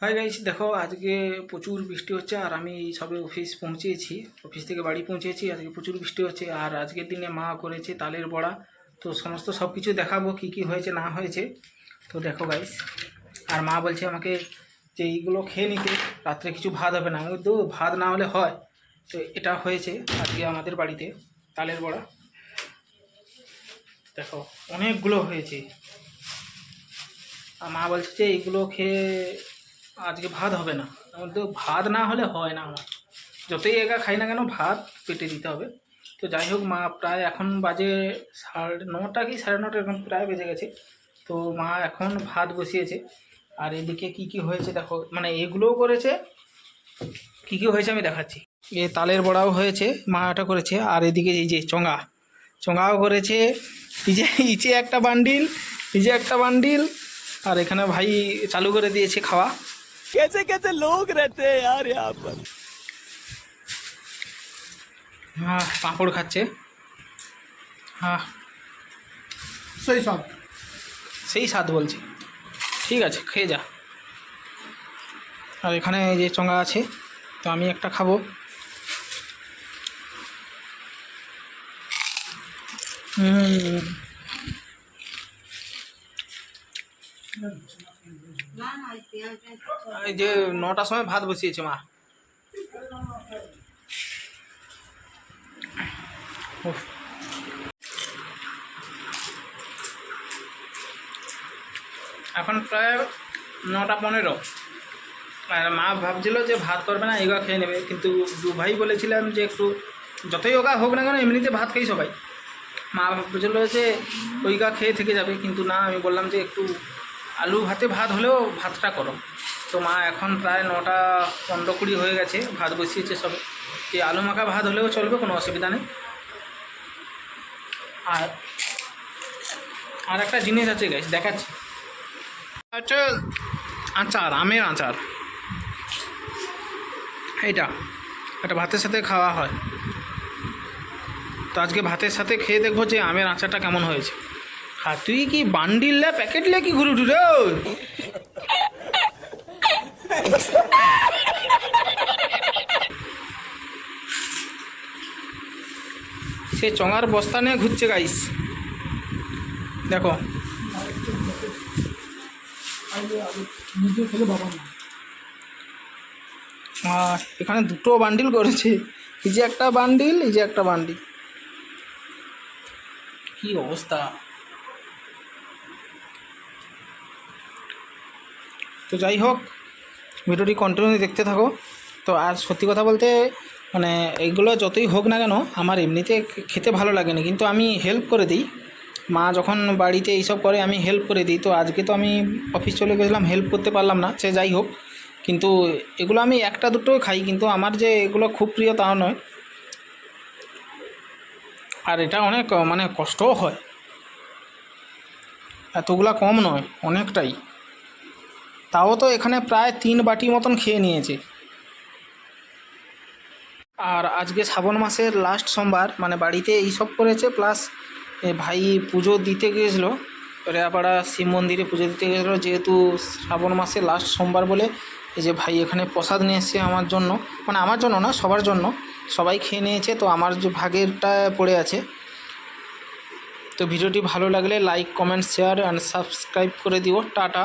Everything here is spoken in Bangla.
হাই গাইস দেখো, আজকে প্রচুর বৃষ্টি হচ্ছে আর আমি সবে অফিস পৌঁছেছি। অফিস থেকে বাড়ি পৌঁছেছি, আজকে প্রচুর বৃষ্টি হচ্ছে আর আজকের দিনে মা করেছে তালের বড়া। তো সমস্ত সব কিছু দেখাবো কি কি হয়েছে, না হয়েছে। তো দেখো গাইস আর মা বলছে আমাকে যে এইগুলো খেয়ে নিতে, রাত্রে কিছু ভাত হবে না। আমি তো ভাত না হলে হয়। তো এটা হয়েছে আজকে আমাদের বাড়িতে তালের বড়া। দেখো, অনেকগুলো হয়েছে। আর মা বলছে যে এইগুলো খেয়ে আজকে ভাত হবে না। আমার তো ভাত না হলে হয় না আমার। যতই একা খাই না কেন ভাত পেটে দিতে হবে। তো যাই হোক, মা প্রায় এখন বাজে সাড়ে নটা কি, সাড়ে নটা এরকম প্রায় বেজে গেছে। তো মা এখন ভাত বসিয়েছে। আর এদিকে কি কি হয়েছে দেখো মানে এগুলোও করেছে, কি কি হয়েছে আমি দেখাচ্ছি। এ তালের বড়াও হয়েছে, মা এটা করেছে। আর এদিকে এই যে চঙ্গা চঙ্গাও করেছে। এই ইচে একটা বান্ডিল এই একটা বান্ডিল আর এখানে ভাই চালু করে দিয়েছে খাওয়া। कैसे कैसे लोग रहते हैं यार यहाँ पर হ্যাঁ পাঁপড় খাচ্ছে হ্যাঁ সেই সব সেই স্বাদ বলছি ঠিক আছে খেয়ে যা আর এখানে এই যে চঙ্গা আছে তো আমি একটা খাবো হুম এই যে নটার সময় ভাত বসিয়েছে, মা। এখন প্রায় নটা পনেরো। আর মা ভাবছিল যে ভাত করবে না এগা খেয়ে নেবে। কিন্তু দু ভাই বলেছিলাম যে একটু যতই ওগা হোক না কেন, এমনিতে ভাত খাই সবাই। মা ভাবছিল যে ওইগা খেয়ে থেকে যাবে। কিন্তু না, আমি বললাম যে একটু আলু ভাতে ভাত হলেও ভাতটা করো। তো মা এখন প্রায় নটা পনেরো কুড়ি হয়ে গেছে, ভাত বসিয়েছে সবে। যে আলু মাখা ভাত হলেও চলবে, কোনো অসুবিধা নেই। আর আর একটা জিনিস আছে গাইস দেখাচ্ছি। আচ্ছা আচার, আমের আচার। এইটা, এটা ভাতের সাথে খাওয়া হয়। তো আজকে ভাতের সাথে খেয়ে দেখব যে আমের আচারটা কেমন হয়েছে। আর তুই কি বান্ডিল লে, প্যাকেট লে কি ঘুরে উঠু সে চঙার বস্তা নিয়ে ঘুরছে গাইস দেখো। আর এখানে দুটো বান্ডিল করেছে। এই যে একটা বান্ডিল, এই যে একটা বান্ডিল। কি অবস্থা? তো যাই হোক, ভিডিওটি কন্টিনিউ দেখতে থাকো। তো আর সত্যি কথা বলতে মানে এইগুলো যতই হোক না কেন, আমার এমনিতে খেতে ভালো লাগে না কিন্তু আমি হেল্প করে দিই। মা যখন বাড়িতে এইসব করে, আমি হেল্প করে দিই। তো আজকে তো আমি অফিস চলে গেছিলাম হেল্প করতে পারলাম না, সে যাই হোক। কিন্তু এগুলো আমি একটা দুটো খাই, কিন্তু আমার যে এগুলো খুব প্রিয় তাও নয়। আর এটা অনেক মানে কষ্টও হয়। এতগুলা কম নয়, অনেকটাই। তাও তো এখানে প্রায় তিন বাটি মতন খেয়ে নিয়েছে। আর আজকে শ্রাবণ মাসের লাস্ট সোমবার মানে বাড়িতে এইসব করেছে প্লাস ভাই পুজো দিতে গিয়েছিল রেয়াপাড়া শিব মন্দিরে পুজো দিতে গেছিল, যেহেতু শ্রাবণ মাসের লাস্ট সোমবার বলে এই যে ভাই এখানে প্রসাদ নিয়ে এসছে আমার জন্য মানে আমার জন্য না, সবার জন্য, সবাই খেয়ে নিয়েছে, তো আমার যে ভাগেরটা পড়ে আছে। তো ভিডিওটি ভালো লাগলে like comment share and subscribe করে দিও, টাটা।